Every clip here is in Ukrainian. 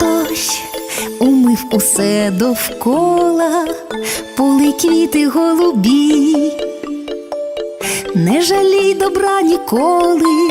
Дощ умив усе довкола, поли квіти голубі, не жалій добра ніколи,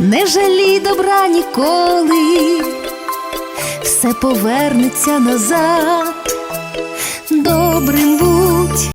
не жалій добра ніколи, все повернеться назад. Добрим будь,